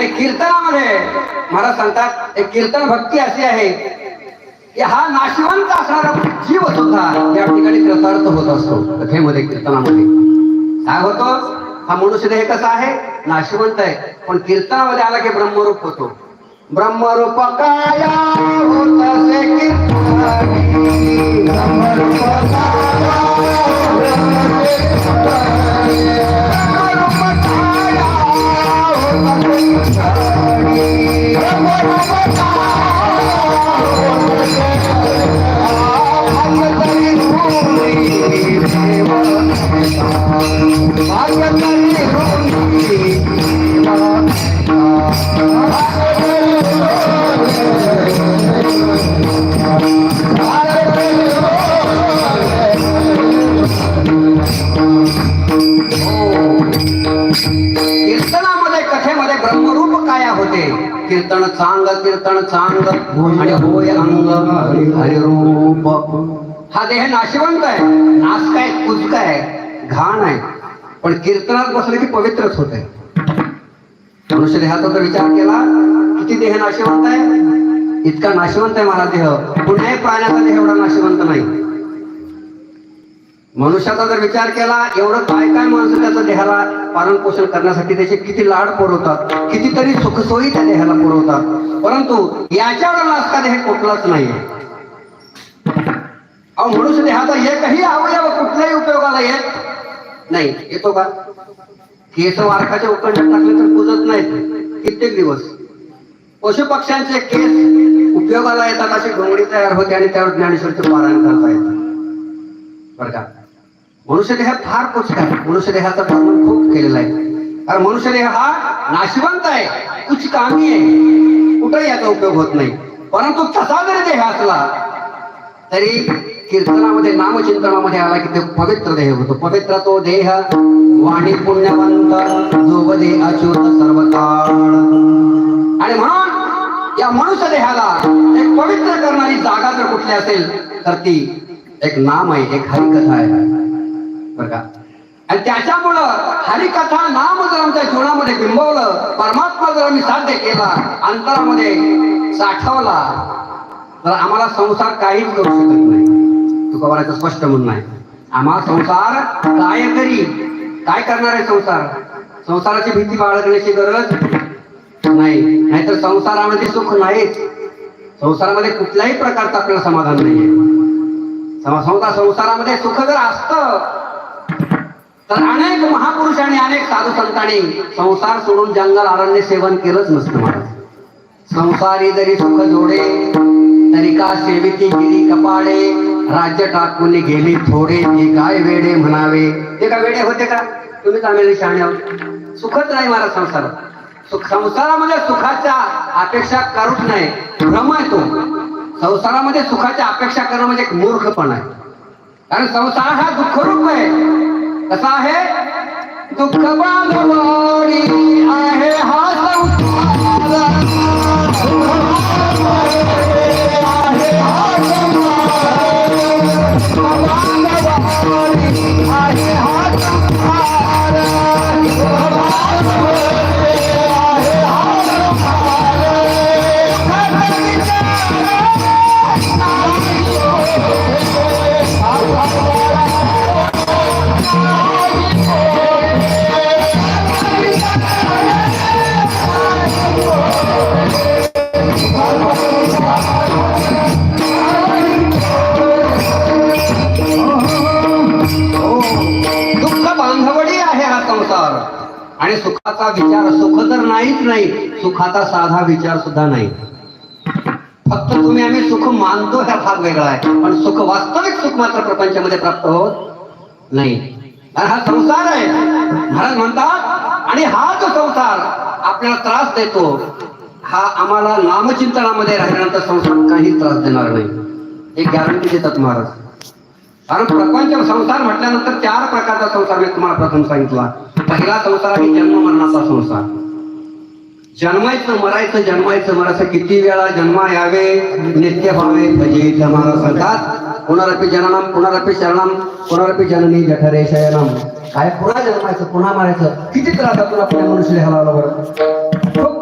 आणि कीर्तनामध्ये महाराज सांगतात एक कीर्तन भक्ती अशी आहे की हा नाशिवंत असणारा जीव सुद्धा या ठिकाणी कृतार्थ होत असतो. कथेमध्ये कीर्तनामध्ये. काय होतो हा मनुष्य देह कसा आहे? नाशिवंत आहे पण कीर्तनामध्ये आला की ब्रह्मरूप होतो. ब्रह्मरूप काया कीर्तनामध्ये कथेमध्ये ब्रह्मरूप काया होते? कीर्तन चांग कीर्तन चांग आणि होय अंग हरिरूप. हा देह नाशिवंत आहे नास काय कुचक आहे घाण आहे. पण कीर्तनात बसले की पवित्रच होत. आहे मनुष्य देहाचा जर विचार केला किती देह नाशिवंत आहे? इतका नाशिवंत आहे मला देह. कुठल्याही प्राण्याचा देह एवढा नाशिवंत नाही. मनुष्याचा जर विचार केला एवढं काय काय माणसं त्याच्या देहाला पालन पोषण करण्यासाठी त्याचे किती लाड पुरवतात कितीतरी सुखसोयी त्या देहाला पुरवतात. परंतु याच्यावर नाचका देह कुठलाच नाही. अहो मनुष्य देहाचा एकही अवयव कुठल्याही उपयोगाला येत नाही येतो का केस वारखाच्या उकंड्यात टाकले तर पुजत नाहीत. कित्येक दिवस. पशु पक्ष्यांचे केस उपयोगाला येतात अशी घोंगडी तयार होते आणि त्यावर ज्ञानेश्वरचे पारायण करता येतात बरं का? मनुष्य देह फार कुछ आहे. मनुष्य देहाचं खूप केलेलं आहे. कारण मनुष्य देह हा नाशिवंत आहे. कुचकामी आहे. कुठंही याचा उपयोग होत नाही. परंतु तसा जरी देह असला तरी कीर्तनामध्ये नामचिंतनामध्ये आला की ते पवित्र देह होतो. पवित्र तो देह वाणी पुण्यवंत जोबदे अच्युत सर्व काळ आणि म्हणून या मनुष्य देहाला एक पवित्र करणारी जागा जर कुठली असेल तर ती एक नाम आहे एक हरिकथा आहे. बर का? आणि त्याच्यामुळं हरिकथा नाम जर आमच्या जीवनामध्ये बिंबवलं परमात्मा जर आम्ही साध्य केला अंतरामध्ये साठवला तर आम्हाला संसार काहीच करू शकत नाही. पवारांचं स्पष्ट म्हणणं आहे. आम्हा संसार काय तरी काय करणार आहे संसार? संसाराची भीती बाळगण्याची गरज नाही. नाहीतर संसारामध्ये सुख नाहीच. संसारामध्ये कुठल्याही प्रकारचं आपल्याला समाधान नाहीये. संसार संसारामध्ये सुख जर असत तर अनेक महापुरुषांनी अनेक साधू संतांनी संसार सोडून जंगल अरण्य सेवन केलंच नसतं महाराज. संसारी जरी सुख जोडे तरी का सेविती गिरी कपाडे राज्य टाकून गेली थोडे ते काय वेडे म्हणावे? ते का वेडे होते का? तुम्ही चांगले शहाणे आहोत. सुखच नाही महाराज संसारात सुख संसारामध्ये सुखाच्या अपेक्षा करूच नाही. भ्रम आहे तो. संसारामध्ये सुखाच्या अपेक्षा करणं म्हणजे एक मूर्खपण आहे. कारण संसार हा दुःखरूप आहे. कसा आहे? दुःख आणि सुखाचा विचार सुख तर नाहीच नाही सुखाचा साधा विचार सुद्धा नाही. फक्त तुम्ही आम्ही सुख मानतो हा भाग वेगळा आहे. पण सुख वास्तविक सुख मात्र प्रपंचामध्ये प्राप्त होत नाही. आणि हा संसार आहे. महाराज म्हणतात आणि हा जो संसार आपल्याला त्रास देतो हा आम्हाला नामचिंतनामध्ये राहिल्यानंतर संसार काही त्रास देणार नाही. एक गॅरंटी देतात महाराज. कारण प्रपंच संसार म्हटल्यानंतर चार प्रकारचा संसार मी तुम्हाला प्रथम सांगितला. पहिला संसार आहे जन्म मरणाचा संसार. जन्मायचं मरायचं जन्मायचं मरायचं किती वेळा जन्मा यावे नित्य व्हावे भजे जमाला सांगतात पुनरपी जननम पुनरपी शरणम पुनरपी जननी जठरे शयनम. काय पुन्हा जन्मायचं पुन्हा मारायचं? किती त्रास आपण आपल्या मनुष्य देहाला बरं